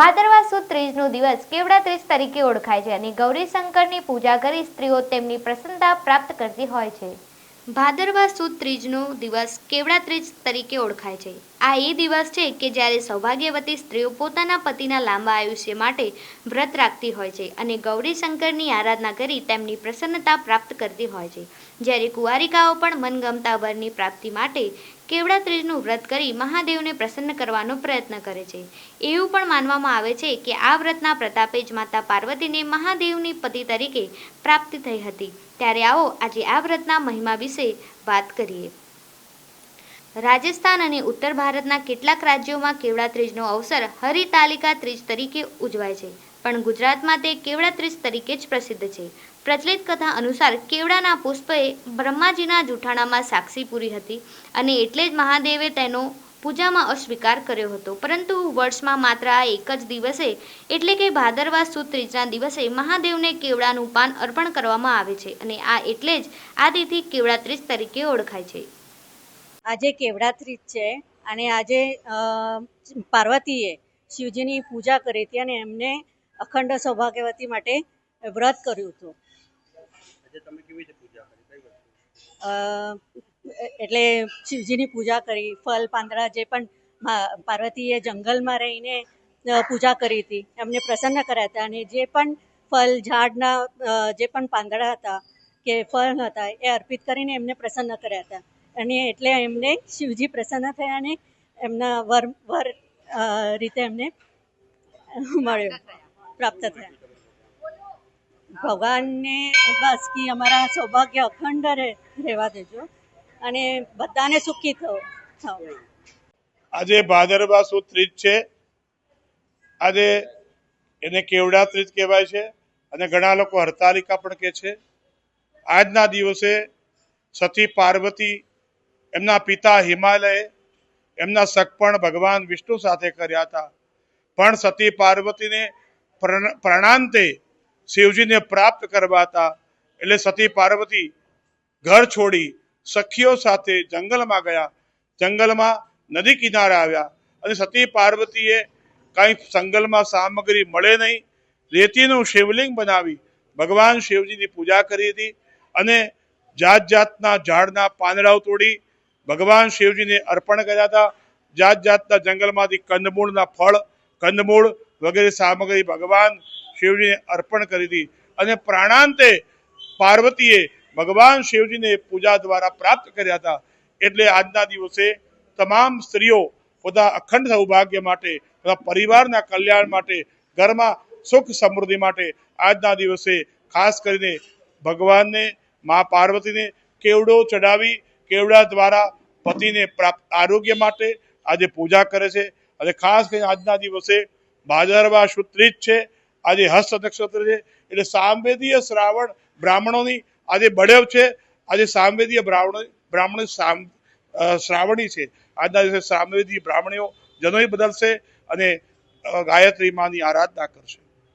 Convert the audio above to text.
ભાદરવા સુદ ત્રીજનો દિવસ કેવડા ત્રીજ તરીકે ઓળખાય છે અને ગૌરી શંકરની પૂજા કરી સ્ત્રીઓ તેમની પ્રસન્નતા પ્રાપ્ત કરતી હોય છે. ભાદરવા સુદ ત્રીજનો દિવસ કેવડા ત્રીજ તરીકે ઓળખાય છે? આ એ દિવસ છે કે જ્યારે સૌભાગ્યવતી સ્ત્રીઓ પોતાના પતિના લાંબા આયુષ્ય માટે વ્રત રાખતી હોય છે અને ગૌરી શંકરની આરાધના કરી તેમની પ્રસન્નતા પ્રાપ્ત કરતી હોય છે. જ્યારે કુંવારિકાઓ પણ મનગમતા વરની પ્રાપ્તિ માટે કેવડા ત્રીજનું વ્રત કરી મહાદેવને પ્રસન્ન કરવાનો પ્રયત્ન કરે છે. એવું પણ માનવામાં આવે છે કે આ વ્રતના પ્રતાપે જ માતા પાર્વતીને મહાદેવની પતિ તરીકે પ્રાપ્તિ થઈ હતી. ત્યારે આવો આજે આ વ્રતના મહિમા વિશે વાત કરીએ. રાજસ્થાન અને ઉત્તર ભારતના કેટલાક રાજ્યોમાં કેવડા ત્રીજનો અવસર હરિતાલિકા ત્રીજ તરીકે ઉજવાય છે. પણ ગુજરાતમાં તે કેવડા ત્રીજ તરીકે જ પ્રસિદ્ધ છે. પ્રચલિત કથા અનુસાર કેવડાના પુષ્પએ બ્રહ્માજીના જૂઠાણામાં સાક્ષી પૂરી હતી અને એટલે જ મહાદેવે તેનો પૂજામાં અસ્વીકાર કર્યો હતો. પરંતુ વર્ષમાં માત્ર આ એક જ દિવસે, એટલે કે ભાદરવા સુદ ત્રીજના દિવસે, મહાદેવને કેવડાનું પાન અર્પણ કરવામાં આવે છે અને આ એટલે જ આ તિથિ કેવડા ત્રીજ તરીકે ઓળખાય છે. આજે કેવડા ત્રીજ છે અને આજે પાર્વતીએ શિવજીની પૂજા કરી હતી અને એમને અખંડ સૌભાગ્યવતી માટે વ્રત કર્યું હતું. આજે તમે કેવી રીતે પૂજા કરી? કઈ વસ્તુ? અ, એટલે શિવજીની પૂજા કરી ફલ પાંદડા જે પણ પાર્વતીએ જંગલમાં રહીને પૂજા કરી હતી. એમને પ્રસન્ન કર્યા હતા અને જે પણ ફલ ઝાડના જે પણ પાંદડા હતા કે ફળ હતા એ અર્પિત કરીને એમને પ્રસન્ન કર્યા હતા. અને એટલે એમને શિવજી પ્રસન્ન થયા અને એમના વર વર રીતે એમને મળ્યો. પ્રાપ્ત થયા. ભગવાનને બસ કે અમારા સૌભાગ્ય અખંડ રહેવા દેજો. અને બધાને સુખી થવો. આજે ભાદરવા સુદ ત્રીજ છે. આજે એને કેવડા ત્રીજ કહેવાય છે અને ઘણા લોકો હરતાલિકા પણ કહે છે. આજના દિવસે સતી પાર્વતી એમના પિતા હિમાલય એમના સગપણ ભગવાન વિષ્ણુ સાથે કર્યા હતા. પણ સતી પાર્વતીને પ્રણ- પ્રણાંતે શિવજીને પ્રાપ્ત કરવા હતા. એટલે સતી પાર્વતી ઘર છોડી સખીઓ સાથે જંગલમાં ગયા. જંગલમાં નદી કિનારે આવ્યા અને સતી પાર્વતીએ કાંઈ જંગલમાં સામગ્રી મળે નહીં. રેતીનું શિવલિંગ બનાવી ભગવાન શિવજીની પૂજા કરી હતી અને જાત જાતના ઝાડના પાંદડાઓ તોડી ભગવાન શિવજીને અર્પણ કર્યા હતા. જાત જાતના જંગલમાંથી કંદમૂળના ફળ, કંદમૂળ વગેરે સામગ્રી ભગવાન શિવજીને અર્પણ કરી હતી. અને પ્રાણાંતે પાર્વતીએ ભગવાન શિવજીને પૂજા દ્વારા પ્રાપ્ત કર્યા હતા. એટલે આજના દિવસે તમામ સ્ત્રીઓ પોતા અખંડ સૌભાગ્ય માટે પરિવારના કલ્યાણ માટે, ઘરમાં સુખ સમૃદ્ધિ માટે આજના દિવસે ખાસ કરીને ભગવાનને, મા પાર્વતીને કેવડો ચડાવી કેવડા દ્વારા પતિને પ્રાપ્ત આરોગ્ય માટે આજે પૂજા કરે છે. અને ખાસ કરીને આજના દિવસે ભાદરવા જ છે. આજે હસ્ત નક્ષત્ર છે. એટલે સામવેદીય શ્રાવણ બ્રાહ્મણોની આજે બળેવ છે. આજે સામવેદીય બ્રાહ્મણ બ્રાહ્મણ સામ શ્રાવણી છે. આજના દિવસે સામવેદી બ્રાહ્મણીઓ જનોય બદલશે અને ગાયત્રી માની આરાધના કરશે.